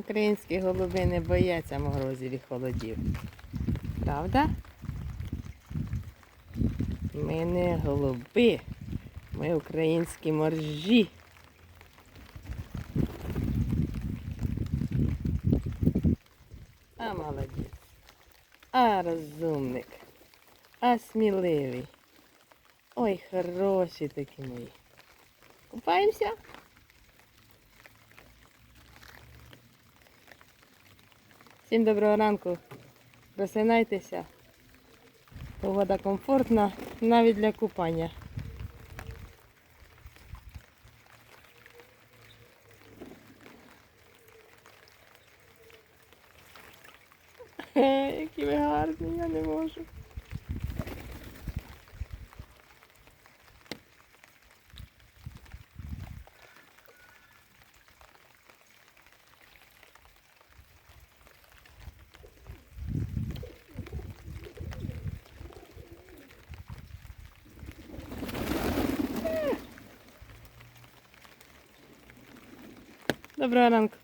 Українські голуби не бояться морозів і холодів. Правда? Ми не голуби, ми українські моржі. А молодець. А розумник. А сміливий. Ой, хороші такі мої. Купаємося? Всім доброго ранку. Просинайтеся. Погода комфортна навіть для купання. Які ви гарні, я не можу. Доброго ранку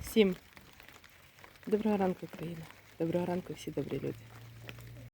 всім. Доброго ранку, Україна. Доброго ранку, всі добрі люди.